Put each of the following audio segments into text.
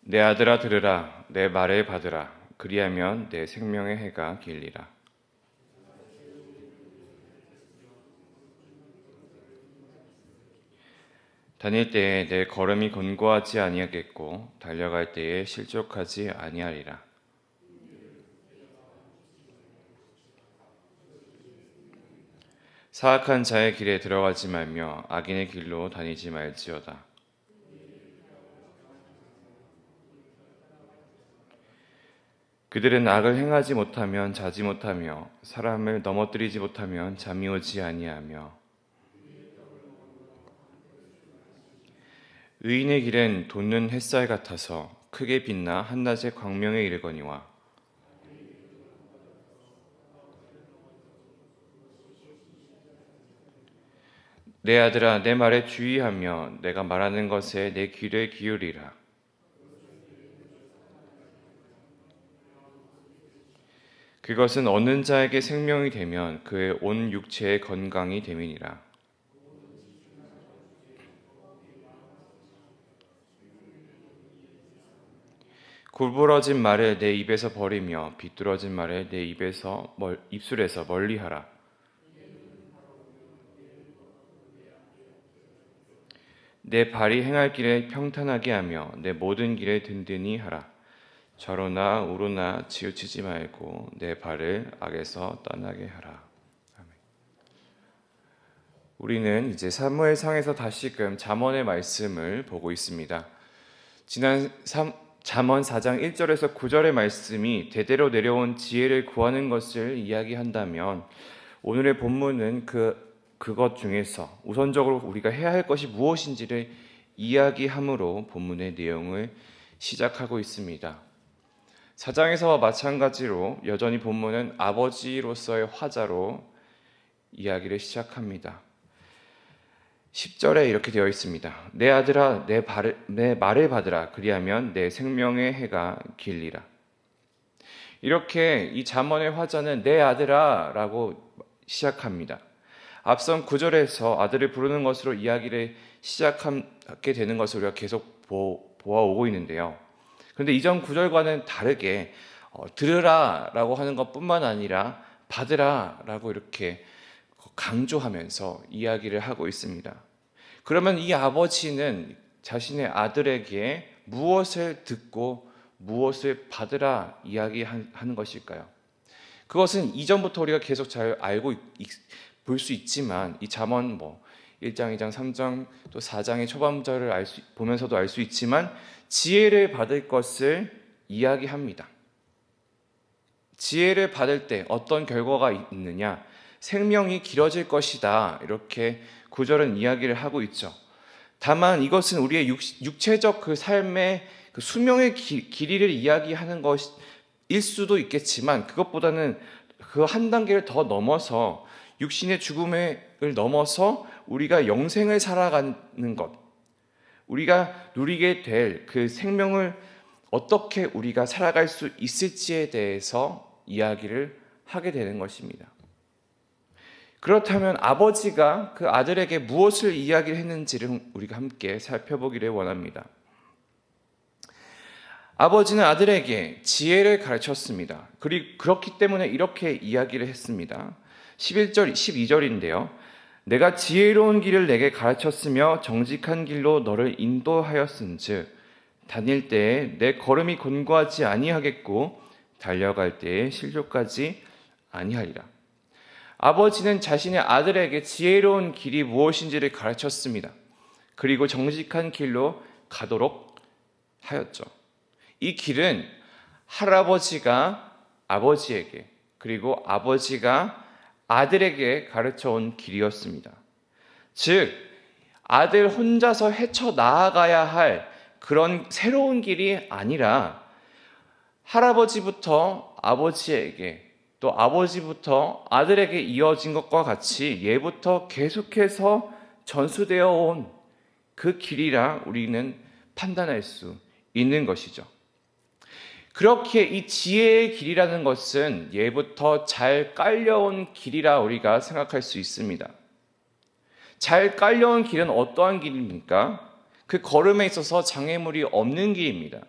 내 아들아 들으라 내 말을 받으라. 그리하면 내 생명의 해가 길리라. 다닐 때에 내 걸음이 곤고하지 아니하겠고 달려갈 때에 실족하지 아니하리라. 사악한 자의 길에 들어가지 말며 악인의 길로 다니지 말지어다 그들은 악을 행하지 못하면 자지 못하며 사람을 넘어뜨리지 못하면 잠이 오지 아니하며. 의인의 길은 돋는 햇살 같아서 크게 빛나 한낮의 광명에 이르거니와. 내 아들아 내 말에 주의하며 내가 말하는 것에 내 귀를 기울이라 그것은 얻는 자에게 생명이 되면 그의 온 육체의 건강이 됨이니라. 굴부러진 말을 내 입에서 버리며 비뚤어진 말을 내 입에서 멀, 입술에서 멀리하라. 내 발이 행할 길에 평탄하게 하며 내 모든 길에 든든히 하라. 저로나 우로나 치우치지 말고 내 발을 악에서 떠나게 하라. 아멘. 우리는 이제 사무엘상에서 다시금 잠언의 말씀을 보고 있습니다. 지난 잠언 4장 1절에서 9절의 말씀이 대대로 내려온 지혜를 구하는 것을 이야기한다면 오늘의 본문은 그 그것 중에서 우선적으로 우리가 해야 할 것이 무엇인지를 이야기함으로 본문의 내용을 시작하고 있습니다. 사장에서와 마찬가지로 여전히 본문은 아버지로서의 화자로 이야기를 시작합니다. 10절에 이렇게 되어 있습니다. 내 아들아 내, 발을, 내 말을 받으라 그리하면 내 생명의 해가 길리라. 이렇게 이 잠언의 화자는 내 아들아라고 시작합니다. 앞선 구절에서 아들을 부르는 것으로 이야기를 시작하게 되는 것을 우리가 계속 보아오고 있는데요. 그런데 이전 구절과는 다르게 어, 들으라라고 하는 것뿐만 아니라 받으라라고 이렇게 강조하면서 이야기를 하고 있습니다. 그러면 이 아버지는 자신의 아들에게 무엇을 듣고 무엇을 받으라 이야기하는 것일까요? 그것은 이전부터 우리가 계속 잘 알고 볼 수 있지만 이 잠언 뭐 1장, 2장, 3장 또 4장의 초반절을 알 수, 보면서도 알 수 있지만 지혜를 받을 것을 이야기합니다. 지혜를 받을 때 어떤 결과가 있느냐? 생명이 길어질 것이다. 이렇게 구절은 이야기를 하고 있죠. 다만 이것은 우리의 육, 체적그 삶의 그 수명의 기, 길이를 이야기하는 것일 수도 있겠지만 그것보다는 그 한 단계를 더 넘어서 육신의 죽음을 넘어서 우리가 영생을 살아가는 것, 우리가 누리게 될 그 생명을 어떻게 우리가 살아갈 수 있을지에 대해서 이야기를 하게 되는 것입니다. 그렇다면 아버지가 그 아들에게 무엇을 이야기를 했는지를 우리가 함께 살펴보기를 원합니다. 아버지는 아들에게 지혜를 가르쳤습니다. 그리고 그렇기 때문에 이렇게 이야기를 했습니다. 11절, 12절인데요. 내가 지혜로운 길을 내게 가르쳤으며 정직한 길로 너를 인도하였은즉 다닐 때에 내 걸음이 곤고하지 아니하겠고 달려갈 때에 실족까지 아니하리라. 아버지는 자신의 아들에게 지혜로운 길이 무엇인지를 가르쳤습니다. 그리고 정직한 길로 가도록 하였죠. 이 길은 할아버지가 아버지에게 그리고 아버지가 아들에게 가르쳐 온 길이었습니다. 즉, 아들 혼자서 헤쳐 나아가야 할 그런 새로운 길이 아니라 할아버지부터 아버지에게 또 아버지부터 아들에게 이어진 것과 같이 예부터 계속해서 전수되어 온 그 길이라 우리는 판단할 수 있는 것이죠. 그렇게 이 지혜의 길이라는 것은 예부터 잘 깔려온 길이라 우리가 생각할 수 있습니다. 잘 깔려온 길은 어떠한 길입니까? 그 걸음에 있어서 장애물이 없는 길입니다.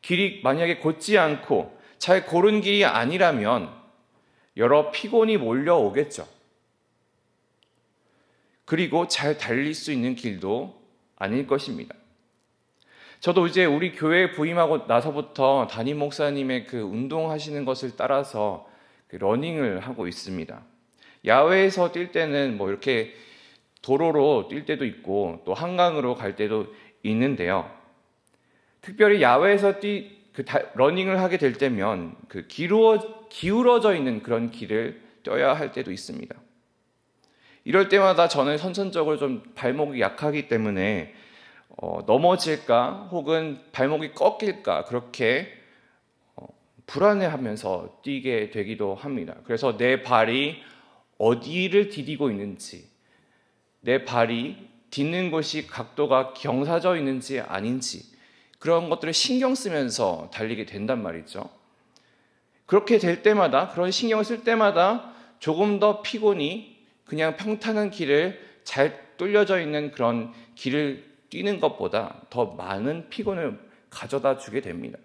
길이 만약에 곧지 않고 잘 고른 길이 아니라면 여러 피곤이 몰려오겠죠. 그리고 잘 달릴 수 있는 길도 아닐 것입니다. 저도 이제 우리 교회에 부임하고 나서부터 담임 목사님의 그 운동하시는 것을 따라서 그 러닝을 하고 있습니다. 야외에서 뛸 때는 뭐 이렇게 도로로 뛸 때도 있고 또 한강으로 갈 때도 있는데요. 특별히 야외에서 뛰, 그 다, 러닝을 하게 될 때면 그 기울어, 기울어져 있는 그런 길을 뛰어야 할 때도 있습니다. 이럴 때마다 저는 선천적으로 좀 발목이 약하기 때문에 어, 넘어질까 혹은 발목이 꺾일까 그렇게 어, 불안해하면서 뛰게 되기도 합니다. 그래서 내 발이 어디를 디디고 있는지, 내 발이 딛는 곳이 각도가 경사져 있는지 아닌지 그런 것들을 신경 쓰면서 달리게 된단 말이죠. 그렇게 될 때마다 그런 신경을 쓸 때마다 조금 더 피곤이 그냥 평탄한 길을 잘 뚫려져 있는 그런 길을 뛰는 것보다 더 많은 피곤을 가져다 주게 됩니다.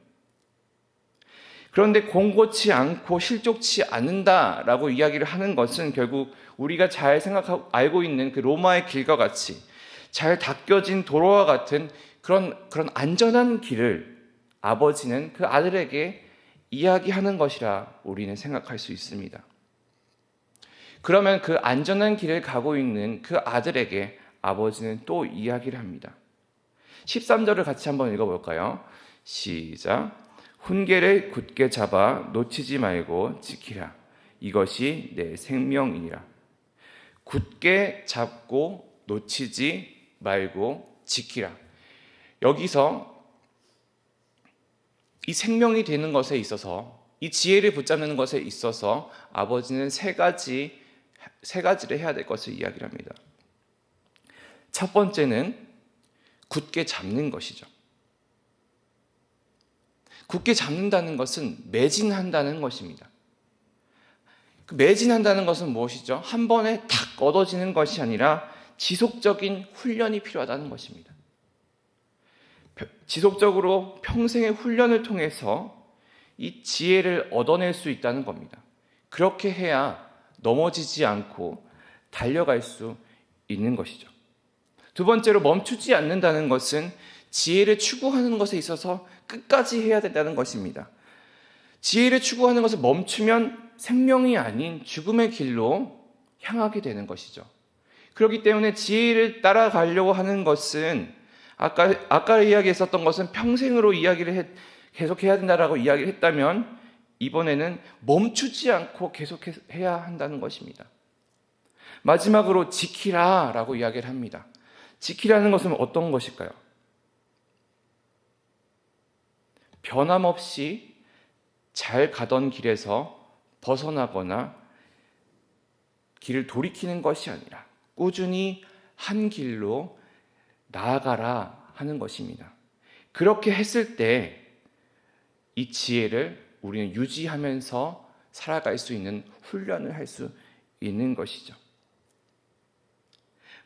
그런데 공고치 않고 실족치 않는다라고 이야기를 하는 것은 결국 우리가 잘 생각하고 알고 있는 그 로마의 길과 같이 잘 닦여진 도로와 같은 그런 그런 안전한 길을 아버지는 그 아들에게 이야기하는 것이라 우리는 생각할 수 있습니다. 그러면 그 안전한 길을 가고 있는 그 아들에게 아버지는 또 이야기를 합니다. 13절을 같이 한번 읽어볼까요? 시작. 훈계를 굳게 잡아 놓치지 말고 지키라. 이것이 내 생명이니라. 굳게 잡고 놓치지 말고 지키라. 여기서 이 생명이 되는 것에 있어서 이 지혜를 붙잡는 것에 있어서 아버지는 세 가지 세 가지를 해야 될 것을 이야기를 합니다. 첫 번째는 굳게 잡는 것이죠. 굳게 잡는다는 것은 매진한다는 것입니다. 그 매진한다는 것은 무엇이죠? 한 번에 탁 얻어지는 것이 아니라 지속적인 훈련이 필요하다는 것입니다. 지속적으로 평생의 훈련을 통해서 이 지혜를 얻어낼 수 있다는 겁니다. 그렇게 해야 넘어지지 않고 달려갈 수 있는 것이죠. 두 번째로 멈추지 않는다는 것은 지혜를 추구하는 것에 있어서 끝까지 해야 된다는 것입니다. 지혜를 추구하는 것을 멈추면 생명이 아닌 죽음의 길로 향하게 되는 것이죠. 그렇기 때문에 지혜를 따라가려고 하는 것은 아까 아까 이야기했었던 것은 평생으로 이야기를 해, 계속 해야 된다라고 이야기를 했다면 이번에는 멈추지 않고 계속해야 한다는 것입니다. 마지막으로 지키라라고 이야기를 합니다. 지키라는 것은 어떤 것일까요? 변함없이 잘 가던 길에서 벗어나거나 길을 돌이키는 것이 아니라 꾸준히 한 길로 나아가라 하는 것입니다. 그렇게 했을 때 이 지혜를 우리는 유지하면서 살아갈 수 있는 훈련을 할 수 있는 것이죠.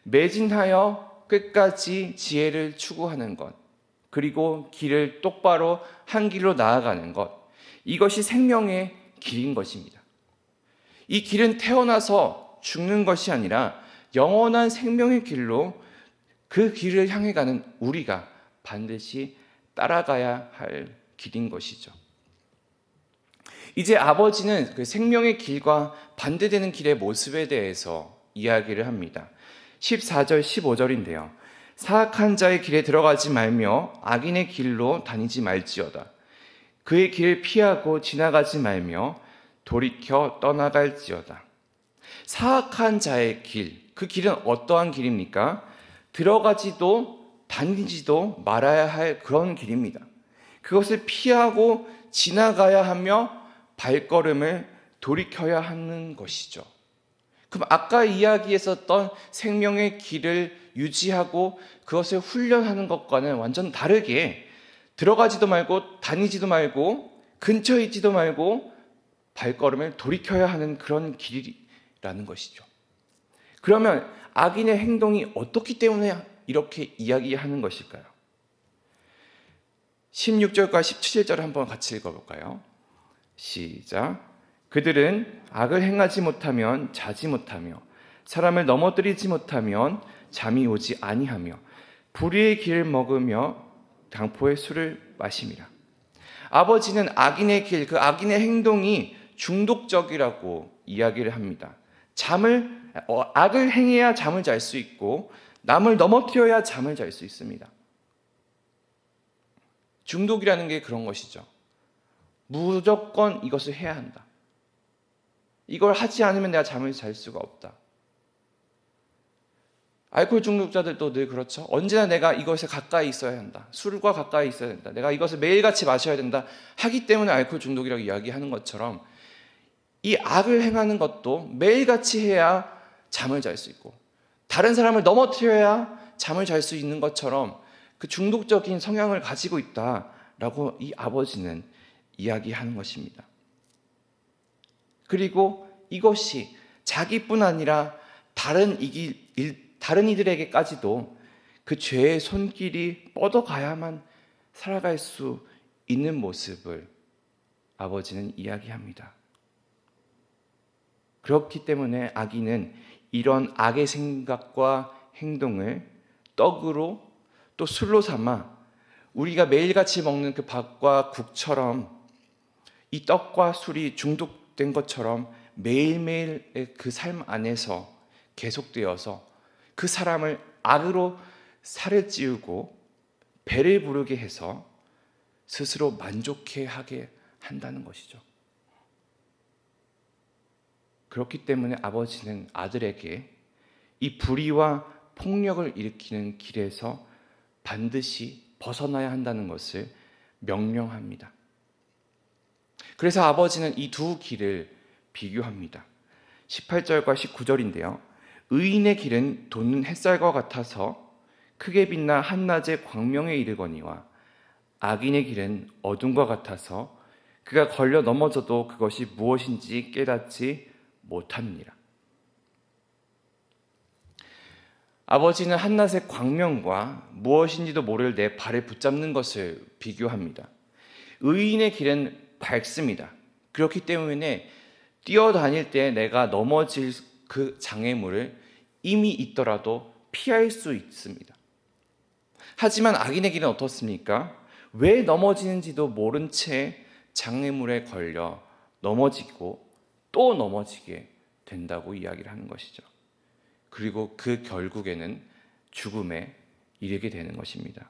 매진하여 끝까지 지혜를 추구하는 것, 그리고 길을 똑바로 한 길로 나아가는 것, 이것이 생명의 길인 것입니다. 이 길은 태어나서 죽는 것이 아니라 영원한 생명의 길로 그 길을 향해 가는 우리가 반드시 따라가야 할 길인 것이죠. 이제 아버지는 그 생명의 길과 반대되는 길의 모습에 대해서 이야기를 합니다. 14절, 15절인데요. 사악한 자의 길에 들어가지 말며 악인의 길로 다니지 말지어다. 그의 길을 피하고 지나가지 말며 돌이켜 떠나갈지어다. 사악한 자의 길, 그 길은 어떠한 길입니까? 들어가지도 다니지도 말아야 할 그런 길입니다. 그것을 피하고 지나가야 하며 발걸음을 돌이켜야 하는 것이죠. 그럼 아까 이야기했었던 생명의 길을 유지하고 그것을 훈련하는 것과는 완전 다르게 들어가지도 말고 다니지도 말고 근처에 있지도 말고 발걸음을 돌이켜야 하는 그런 길이라는 것이죠. 그러면 악인의 행동이 어떻기 때문에 이렇게 이야기하는 것일까요? 16절과 17절을 한번 같이 읽어볼까요? 시작. 그들은 악을 행하지 못하면 자지 못하며 사람을 넘어뜨리지 못하면 잠이 오지 아니하며 불의의 길을 먹으며 당포의 술을 마심이라. 아버지는 악인의 길, 그 악인의 행동이 중독적이라고 이야기를 합니다. 잠을 어, 악을 행해야 잠을 잘 수 있고 남을 넘어뜨려야 잠을 잘 수 있습니다. 중독이라는 게 그런 것이죠. 무조건 이것을 해야 한다. 이걸 하지 않으면 내가 잠을 잘 수가 없다. 알코올 중독자들도 늘 그렇죠. 언제나 내가 이것에 가까이 있어야 한다. 술과 가까이 있어야 된다. 내가 이것을 매일같이 마셔야 된다. 하기 때문에 알코올 중독이라고 이야기하는 것처럼 이 악을 행하는 것도 매일같이 해야 잠을 잘 수 있고 다른 사람을 넘어뜨려야 잠을 잘 수 있는 것처럼 그 중독적인 성향을 가지고 있다라고 이 아버지는 이야기하는 것입니다. 그리고 이것이 자기뿐 아니라 다른 이기, 일, 다른 이들에게까지도 그 죄의 손길이 뻗어가야만 살아갈 수 있는 모습을 아버지는 이야기합니다. 그렇기 때문에 아기는 이런 악의 생각과 행동을 떡으로 또 술로 삼아 우리가 매일같이 먹는 그 밥과 국처럼 이 떡과 술이 중독 된 것처럼 매일매일 그 삶 안에서 계속되어서 그 사람을 악으로 살을 찌우고 배를 부르게 해서 스스로 만족해 하게 한다는 것이죠. 그렇기 때문에 아버지는 아들에게 이 불의와 폭력을 일으키는 길에서 반드시 벗어나야 한다는 것을 명령합니다. 그래서 아버지는 이 두 길을 비교합니다. 18절과 19절인데요. 의인의 길은 돋는 햇살과 같아서 크게 빛나 한낮의 광명에 이르거니와 악인의 길은 어둠과 같아서 그가 걸려 넘어져도 그것이 무엇인지 깨닫지 못하느니라. 아버지는 한낮의 광명과 무엇인지도 모를 내 발을 붙잡는 것을 비교합니다. 의인의 길은 밝습니다. 그렇기 때문에 뛰어다닐 때 내가 넘어질 그 장애물을 이미 있더라도 피할 수 있습니다. 하지만 악인의 길은 어떻습니까? 왜 넘어지는지도 모른 채 장애물에 걸려 넘어지고 또 넘어지게 된다고 이야기를 하는 것이죠. 그리고 그 결국에는 죽음에 이르게 되는 것입니다.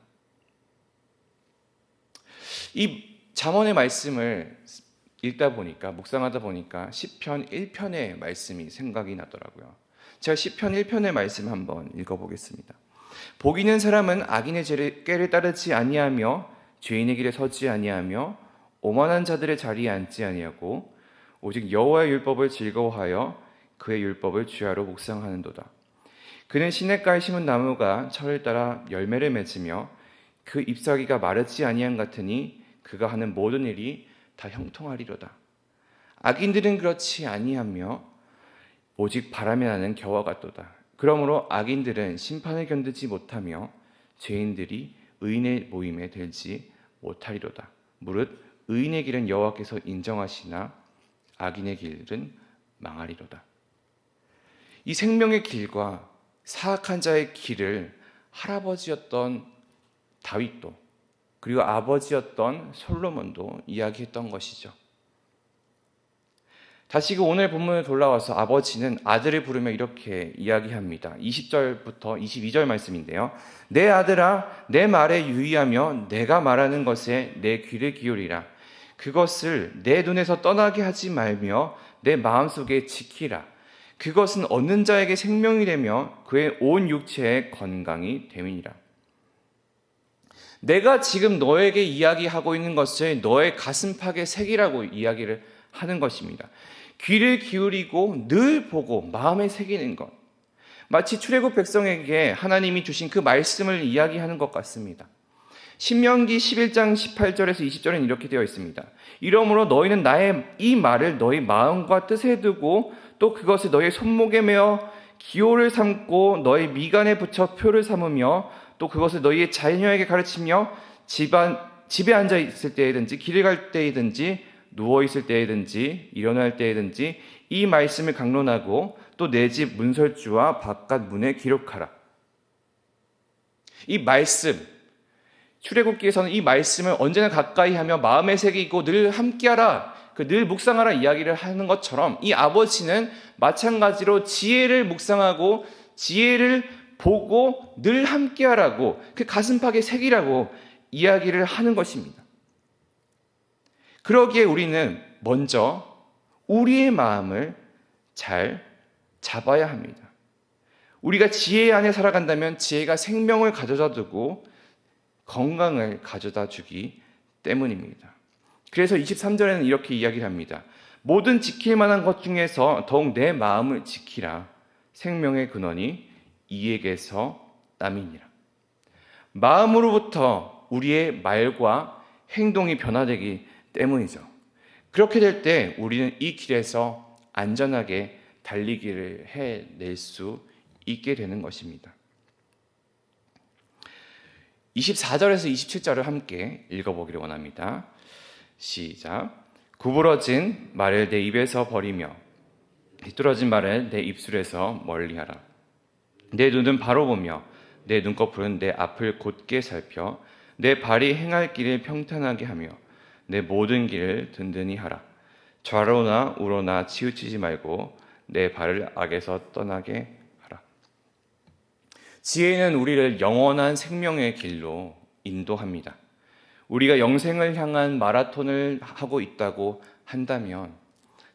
이 잠언의 말씀을 읽다 보니까 묵상하다 보니까 시편 1편의 말씀이 생각이 나더라고요. 제가 시편 1편의 말씀 한번 읽어 보겠습니다. 복 있는 사람은 악인의 죄를 따르지 아니하며 죄인의 길에 서지 아니하며 오만한 자들의 자리에 앉지 아니하고 오직 여호와의 율법을 즐거워하여 그의 율법을 주야로 묵상하는도다. 그는 시냇가에 심은 나무가 철을 따라 열매를 맺으며 그 잎사귀가 마르지 아니한 같으니 그가 하는 모든 일이 다 형통하리로다. 악인들은 그렇지 아니하며 오직 바람에 나는 겨와 같도다. 그러므로 악인들은 심판을 견디지 못하며 죄인들이 의인의 모임에 들지 못하리로다. 무릇 의인의 길은 여호와께서 인정하시나 악인의 길은 망하리로다. 이 생명의 길과 사악한 자의 길을 할아버지였던 다윗도 그리고 아버지였던 솔로몬도 이야기했던 것이죠. 다시 그 오늘 본문에 돌아와서 아버지는 아들을 부르며 이렇게 이야기합니다. 20절부터 22절 말씀인데요. 내 아들아, 내 말에 유의하며 내가 말하는 것에 내 귀를 기울이라. 그것을 내 눈에서 떠나게 하지 말며 내 마음속에 지키라. 그것은 얻는 자에게 생명이 되며 그의 온 육체의 건강이 됨이니라. 내가 지금 너에게 이야기하고 있는 것을 너의 가슴팍에 새기라고 이야기를 하는 것입니다. 귀를 기울이고 늘 보고 마음에 새기는 것. 마치 출애굽 백성에게 하나님이 주신 그 말씀을 이야기하는 것 같습니다. 신명기 11장 18절에서 20절은 이렇게 되어 있습니다. 이러므로 너희는 나의 이 말을 너희 마음과 뜻에 두고 또 그것을 너희 손목에 메어 기호를 삼고 너희 미간에 붙여 표를 삼으며 또 그것을 너희의 자녀에게 가르치며 집안 집에 앉아 있을 때이든지 길을 갈 때이든지 누워 있을 때이든지 일어날 때이든지 이 말씀을 강론하고 또 내 집 문설주와 바깥 문에 기록하라. 이 말씀 출애굽기에서는 이 말씀을 언제나 가까이 하며 마음에 새기고 늘 함께하라. 그 늘 묵상하라 이야기를 하는 것처럼 이 아버지는 마찬가지로 지혜를 묵상하고 지혜를 보고 늘 함께하라고 그 가슴팍에 새기라고 이야기를 하는 것입니다. 그러기에 우리는 먼저 우리의 마음을 잘 잡아야 합니다. 우리가 지혜 안에 살아간다면 지혜가 생명을 가져다 두고 건강을 가져다 주기 때문입니다. 그래서 23절에는 이렇게 이야기를 합니다. 모든 지킬 만한 것 중에서 더욱 내 마음을 지키라. 생명의 근원이 이에게서 남이니라. 마음으로부터 우리의 말과 행동이 변화되기 때문이죠. 그렇게 될 때 우리는 이 길에서 안전하게 달리기를 해낼 수 있게 되는 것입니다. 24절에서 27절을 함께 읽어보기를 원합니다. 시작. 구부러진 말을 내 입에서 버리며 비뚤어진 말을 내 입술에서 멀리하라. 내 눈은 바로 보며 내 눈꺼풀은 내 앞을 곧게 살펴 내 발이 행할 길을 평탄하게 하며 내 모든 길을 든든히 하라. 좌로나 우로나 치우치지 말고 내 발을 악에서 떠나게 하라. 지혜는 우리를 영원한 생명의 길로 인도합니다. 우리가 영생을 향한 마라톤을 하고 있다고 한다면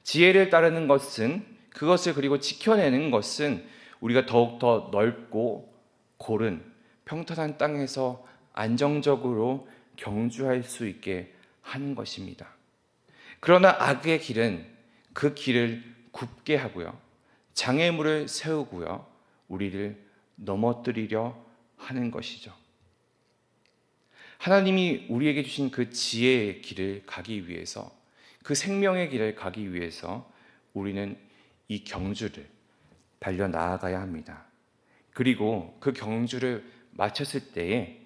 지혜를 따르는 것은 그것을 그리고 지켜내는 것은 우리가 더욱더 넓고 고른 평탄한 땅에서 안정적으로 경주할 수 있게 하는 것입니다. 그러나 악의 길은 그 길을 굽게 하고요. 장애물을 세우고요. 우리를 넘어뜨리려 하는 것이죠. 하나님이 우리에게 주신 그 지혜의 길을 가기 위해서 그 생명의 길을 가기 위해서 우리는 이 경주를 달려 나아가야 합니다. 그리고 그 경주를 마쳤을 때에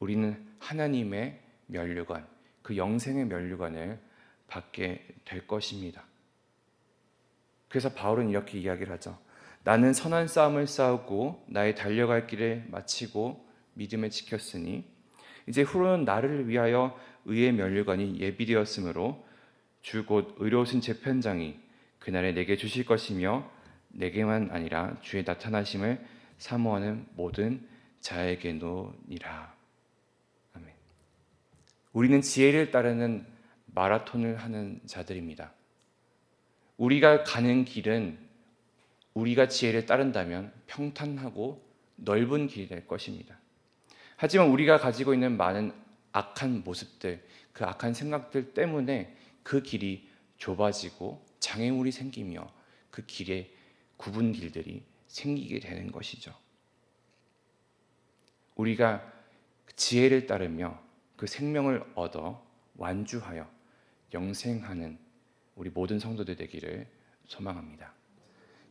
우리는 하나님의 면류관, 그 영생의 면류관을 받게 될 것입니다. 그래서 바울은 이렇게 이야기를 하죠. 나는 선한 싸움을 싸우고 나의 달려갈 길을 마치고 믿음을 지켰으니 이제 후로는 나를 위하여 의의 면류관이 예비되었으므로 주 곧 의로우신 재편장이 그날에 내게 주실 것이며 내게만 아니라 주의 나타나심을 사모하는 모든 자에게노니라. 아멘. 우리는 지혜를 따르는 마라톤을 하는 자들입니다. 우리가 가는 길은 우리가 지혜를 따른다면 평탄하고 넓은 길이 될 것입니다. 하지만 우리가 가지고 있는 많은 악한 모습들, 그 악한 생각들 때문에 그 길이 좁아지고 장애물이 생기며 그 길에 굽은 길들이 생기게 되는 것이죠. 우리가 지혜를 따르며 그 생명을 얻어 완주하여 영생하는 우리 모든 성도들 되기를 소망합니다.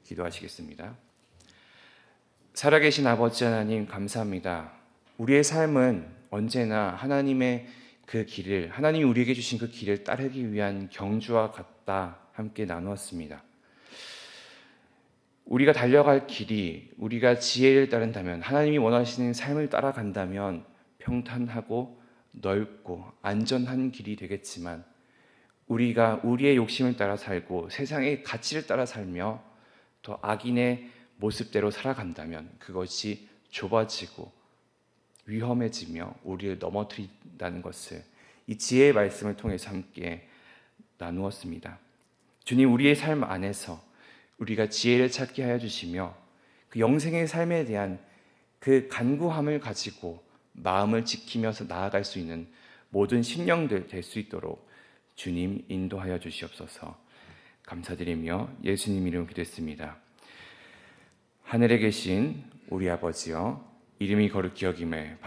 기도하시겠습니다. 살아계신 아버지 하나님 감사합니다. 우리의 삶은 언제나 하나님의 그 길을 하나님이 우리에게 주신 그 길을 따르기 위한 경주와 같다 함께 나누었습니다. 우리가 달려갈 길이 우리가 지혜를 따른다면 하나님이 원하시는 삶을 따라간다면 평탄하고 넓고 안전한 길이 되겠지만 우리가 우리의 욕심을 따라 살고 세상의 가치를 따라 살며 또 악인의 모습대로 살아간다면 그것이 좁아지고 위험해지며 우리를 넘어뜨린다는 것을 이 지혜의 말씀을 통해서 함께 나누었습니다. 주님 우리의 삶 안에서 우리가 지혜를 찾게 하여 주시며 그 영생의 삶에 대한 그 간구함을 가지고 마음을 지키면서 나아갈 수 있는 모든 심령들 될 수 있도록 주님 인도하여 주시옵소서. 감사드리며 예수님 이름 기도했습니다. 하늘에 계신 우리 아버지여 이름이 거룩히 여김에